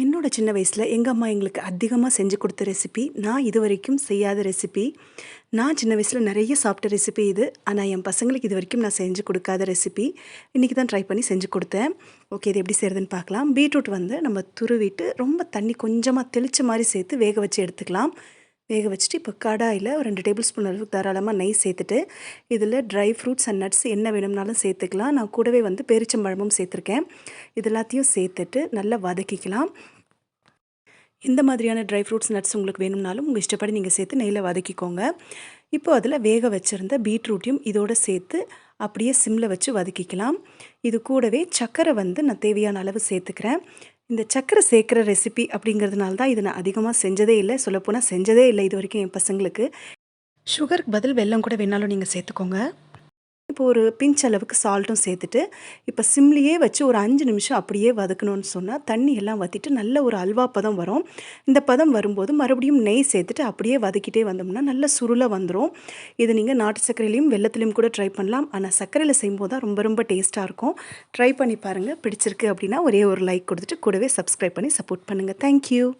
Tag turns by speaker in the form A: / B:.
A: என்னோட சின்ன வயசில் எங்கள் அம்மா எங்களுக்கு அதிகமாக செஞ்சு கொடுத்த ரெசிபி நான் இது வரைக்கும் செய்யாத ரெசிபி நான் சின்ன வயசில் நிறைய சாப்பிட்ட ரெசிபி இது. ஆனால் என் பசங்களுக்கு இது வரைக்கும் நான் செஞ்சு கொடுக்காத ரெசிபி இன்றைக்கி தான் ட்ரை பண்ணி செஞ்சு கொடுத்தேன். ஓகே இது எப்படி செய்கிறதுன்னு பார்க்கலாம். பீட்ரூட் வந்து நம்ம துருவிட்டு ரொம்ப தண்ணி கொஞ்சமாக தெளித்த மாதிரி சேர்த்து வேக வச்சு எடுத்துக்கலாம். வேக வச்சுட்டு இப்போ கடாயில் ஒரு ரெண்டு டேபிள் ஸ்பூன் அளவுக்கு தாராளமாக நெய் சேர்த்துட்டு இதில் ட்ரை ஃப்ரூட்ஸ் அண்ட் நட்ஸ் என்ன வேணும்னாலும் சேர்த்துக்கலாம். நான் கூடவே வந்து பெரிச்சம்பழமும் சேர்த்துருக்கேன். இது எல்லாத்தையும் சேர்த்துட்டு நல்லா வதக்கிக்கலாம். இந்த மாதிரியான ட்ரை ஃப்ரூட்ஸ் நட்ஸ் உங்களுக்கு வேணும்னாலும் உங்கள் இஷ்டப்படி நீங்கள் சேர்த்து நெய்யில் வதக்கிக்கோங்க. இப்போ அதில் வேக வச்சுருந்த பீட்ரூட்டையும் இதோடு சேர்த்து அப்படியே சிம்மில் வச்சு வதக்கிக்கலாம். இது கூடவே சர்க்கரை வந்து நான் தேவையான அளவு சேர்த்துக்கிறேன். இந்த சக்கரை சேர்க்குற ரெசிபி அப்படிங்கிறதுனால தான் இதை நான் அதிகமாக செஞ்சதே இல்லை. சொல்லப்போனால் செஞ்சதே இல்லை இது வரைக்கும் என் பசங்களுக்கு. சுகருக்கு பதில் வெல்லம் கூட வேணாலும் நீங்கள் சேர்த்துக்கோங்க. இப்போ ஒரு பிஞ்ச் அளவுக்கு சால்ட்டும் சேர்த்துட்டு இப்போ சிம்லியே வச்சு ஒரு அஞ்சு நிமிஷம் அப்படியே வதக்கணும்னு சொன்னால் தண்ணி எல்லாம் வற்றிட்டு நல்ல ஒரு அல்வா பதம் வரும். இந்த பதம் வரும்போது மறுபடியும் நெய் சேர்த்துட்டு அப்படியே வதக்கிட்டே வந்தோம்னா நல்ல சுருளாக வந்துடும் இது நீங்கள் நாட்டு சர்க்கரையிலையும் வெள்ளத்துலையும் கூட ட்ரை பண்ணலாம். ஆனால் சர்க்கரையில் செய்யும்போது தான் ரொம்ப ரொம்ப டேஸ்ட்டாக இருக்கும். ட்ரை பண்ணி பாருங்கள் பிடிச்சிருக்கு அப்படின்னா ஒரே ஒரு லைக் கொடுத்துட்டு கூடவே சப்ஸ்கிரைப் பண்ணி சப்போர்ட் பண்ணுங்கள் தேங்க்யூ